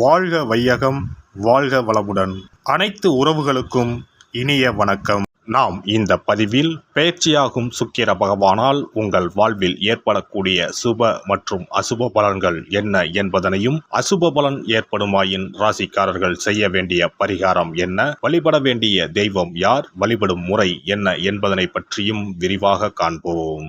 வாழ்க வையகம் வாழ்க வளமுடன். அனைத்து உறவுகளுக்கும் இனிய வணக்கம். நாம் இந்த பதிவில் பயிற்சியாகும் சுக்கிர பகவானால் உங்கள் வாழ்வில் ஏற்படக்கூடிய சுப மற்றும் அசுப பலன்கள் என்ன என்பதனையும் அசுப பலன் ஏற்படுமாயின் ராசிக்காரர்கள் செய்ய வேண்டிய பரிகாரம் என்ன வழிபட வேண்டிய தெய்வம் யார் வழிபடும் முறை என்ன என்பதனை பற்றியும் விரிவாக காண்போம்.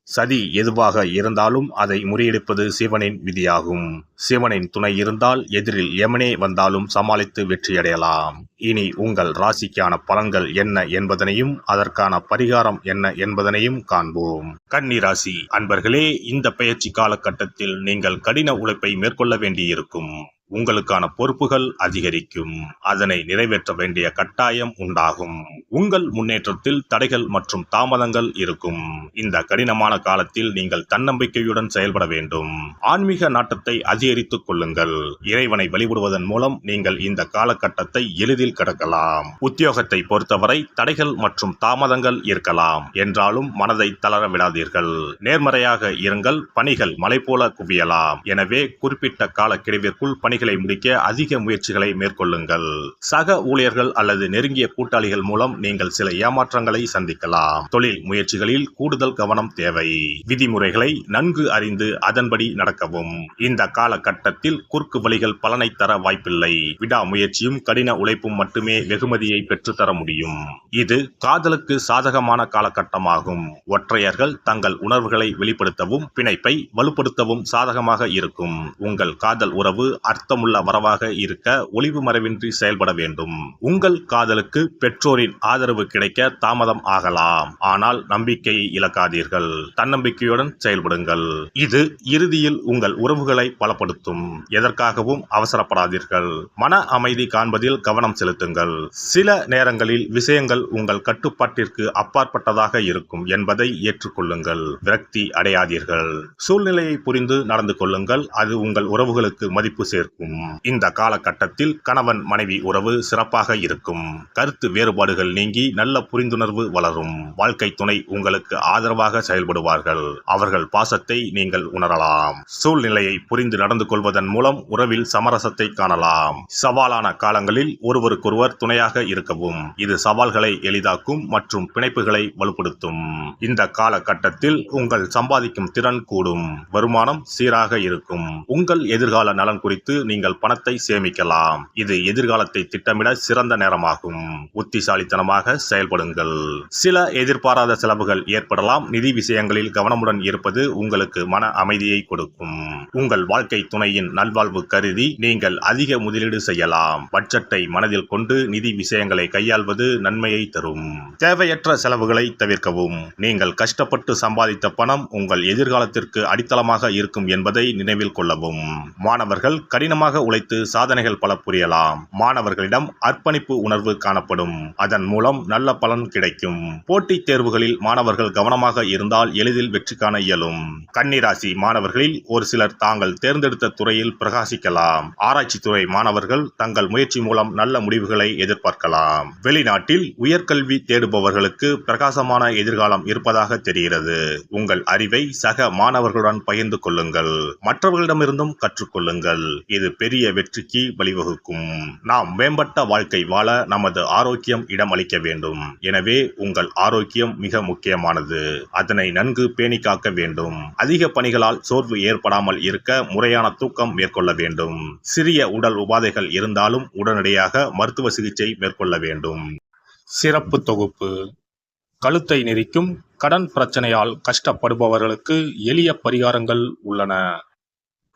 சதி எதுவாக இருந்தாலும் அதை முறியடிப்பது சிவனின் விதியாகும். சிவனின் துணை இருந்தால் எதிரில் எமனே வந்தாலும் சமாளித்து வெற்றியடையலாம். இனி உங்கள் ராசிக்கான பலன்கள் என்ன என்பதனையும் அதற்கான பரிகாரம் என்ன என்பதனையும் காண்போம். கன்னி ராசி அன்பர்களே இந்த பயிற்சி காலகட்டத்தில் நீங்கள் கடின உழைப்பை மேற்கொள்ள வேண்டியிருக்கும். உங்களுக்கான பொறுப்புகள் அதிகரிக்கும். அதனை நிறைவேற்ற வேண்டிய கட்டாயம் உண்டாகும். உங்கள் முன்னேற்றத்தில் தடைகள் மற்றும் தாமதங்கள் இருக்கும். இந்த கடினமான காலத்தில் நீங்கள் தன்னம்பிக்கையுடன் செயல்பட வேண்டும். ஆன்மீக நாட்டத்தை அதிகரித்துக் கொள்ளுங்கள். இறைவனை வழிபடுவதன் மூலம் நீங்கள் இந்த காலகட்டத்தை எளிதில் கடக்கலாம். உத்தியோகத்தை பொறுத்தவரை தடைகள் மற்றும் தாமதங்கள் இருக்கலாம். என்றாலும் மனதை தளர விடாதீர்கள். நேர்மறையாக இருங்கள். பணிகள் மலை போல குவியலாம். எனவே குறிப்பிட்ட காலக்கெடுவிற்குள் பணிகள் முடிக்க அதிக முயற்சிகளை மேற்கொள்ளுங்கள். சக ஊழியர்கள் அல்லது நெருங்கிய கூட்டாளிகள் மூலம் நீங்கள் சில ஏமாற்றங்களை சந்திக்கலாம். தொழில் முயற்சிகளில் கூடுதல் கவனம் தேவை. விதிமுறைகளை நன்கு அறிந்து அதன்படி நடக்கவும். இந்த காலகட்டத்தில் குறுக்கு வழிகள் பலனை தர வாய்ப்பில்லை. விடாமுயற்சியும் கடின உழைப்பும் மட்டுமே வெகுமதியை பெற்றுத்தர முடியும். இது காதலுக்கு சாதகமான காலகட்டமாகும். ஒற்றையர்கள் தங்கள் உணர்வுகளை வெளிப்படுத்தவும் பிணைப்பை வலுப்படுத்தவும் சாதகமாக இருக்கும். உங்கள் காதல் உறவு அர்த்த அர்த்தமுள்ள வரவாக இருக்க ஒளிவு மறைவின்றி செயல்பட வேண்டும். உங்கள் காதலுக்கு பெற்றோரின் ஆதரவு கிடைக்க தாமதம் ஆகலாம். ஆனால் நம்பிக்கையை இழக்காதீர்கள். தன்னம்பிக்கையுடன் செயல்படுங்கள். இது இறுதியில் உங்கள் உறவுகளை பலப்படுத்தும். எதற்காகவும் அவசரப்படாதீர்கள். மன அமைதி காண்பதில் கவனம் செலுத்துங்கள். சில நேரங்களில் விஷயங்கள் உங்கள் கட்டுப்பாட்டிற்கு அப்பாற்பட்டதாக இருக்கும் என்பதை ஏற்றுக்கொள்ளுங்கள். விரக்தி அடையாதீர்கள். சூழ்நிலையை புரிந்து நடந்து கொள்ளுங்கள். அது உங்கள் உறவுகளுக்கு மதிப்பு சேர்க்கும். இந்த காலகட்டத்தில் கணவன் மனைவி உறவு சிறப்பாக இருக்கும். கருத்து வேறுபாடுகள் நீங்கி நல்ல புரிந்துணர்வு வளரும். வாழ்க்கை துணை உங்களுக்கு ஆதரவாக செயல்படுவார்கள். அவர்கள் பாசத்தை நீங்கள் உணரலாம். சூழ்நிலையை புரிந்து நடந்து கொள்வதன் மூலம் உறவில் சமரசத்தை காணலாம். சவாலான காலங்களில் ஒருவருக்கொருவர் துணையாக இருக்கவும் இது சவால்களை எளிதாக்கும் மற்றும் பிணைப்புகளை வலுப்படுத்தும். இந்த காலகட்டத்தில் உங்கள் சம்பாதிக்கும் திறன் கூடும். வருமானம் சீராக இருக்கும். உங்கள் எதிர்கால நலன் குறித்து நீங்கள் பணத்தை சேமிக்கலாம். இது எதிர்காலத்தை திட்டமிட சிறந்த நேரமாகும். புத்திசாலித்தனமாக செயல்படுங்கள். சில எதிர்பாராத செலவுகள் ஏற்படலாம். நிதி விஷயங்களில் கவனமுடன் இருப்பது உங்களுக்கு மன அமைதியை கொடுக்கும். உங்கள் வாழ்க்கை துணையின் நல்வாழ்வு கருதி நீங்கள் அதிக முதலீடு செய்யலாம். பட்ஜெட்டை மனதில் கொண்டு நிதி விஷயங்களை கையாள்வது நன்மையை தரும். தேவையற்ற செலவுகளை தவிர்க்கவும். நீங்கள் கஷ்டப்பட்டு சம்பாதித்த பணம் உங்கள் எதிர்காலத்திற்கு அடித்தளமாக இருக்கும் என்பதை நினைவில் கொள்ளவும். மாணவர்கள் கடின கடினமாக உழைத்து சாதனைகள் பல புரியலாம். மாணவர்களிடம் அர்ப்பணிப்பு உணர்வு காணப்படும். அதன் மூலம் நல்ல பலன் கிடைக்கும். போட்டித் தேர்வுகளில் மாணவர்கள் கவனமாக இருந்தால் எளிதில் வெற்றி காண இயலும். கன்னிராசி மாணவர்களில் ஒரு சிலர் தாங்கள் தேர்ந்தெடுத்த துறையில் பிரகாசிக்கலாம். ஆராய்ச்சி துறை மாணவர்கள் தங்கள் முயற்சி மூலம் நல்ல முடிவுகளை எதிர்பார்க்கலாம். வெளிநாட்டில் உயர்கல்வி தேடுபவர்களுக்கு பிரகாசமான எதிர்காலம் இருப்பதாக தெரிகிறது. உங்கள் அறிவை சக மாணவர்களுடன் பகிர்ந்து கொள்ளுங்கள். மற்றவர்களிடமிருந்தும் கற்றுக்கொள்ளுங்கள். இது பெரிய வெற்றிக்கு வழிவகுக்கும். நாம் மேம்பட்ட வாழ்க்கை வாழ நமது ஆரோக்கியம் இடமளிக்க வேண்டும். எனவே உங்கள் ஆரோக்கியம் மிக முக்கியமானது. அதனை நன்கு பேணி காக்க வேண்டும். அதிக பணிகளால் சோர்வு ஏற்படாமல் இருக்க முறையான தூக்கம் மேற்கொள்ள வேண்டும். சிறிய உடல் உபாதைகள் இருந்தாலும் உடனடியாக மருத்துவ சிகிச்சை மேற்கொள்ள வேண்டும். சிறப்பு தொகுப்பு. கழுத்தை நெரிக்கும் கடன் பிரச்சனையால் கஷ்டப்படுபவர்களுக்கு எளிய பரிகாரங்கள் உள்ளன.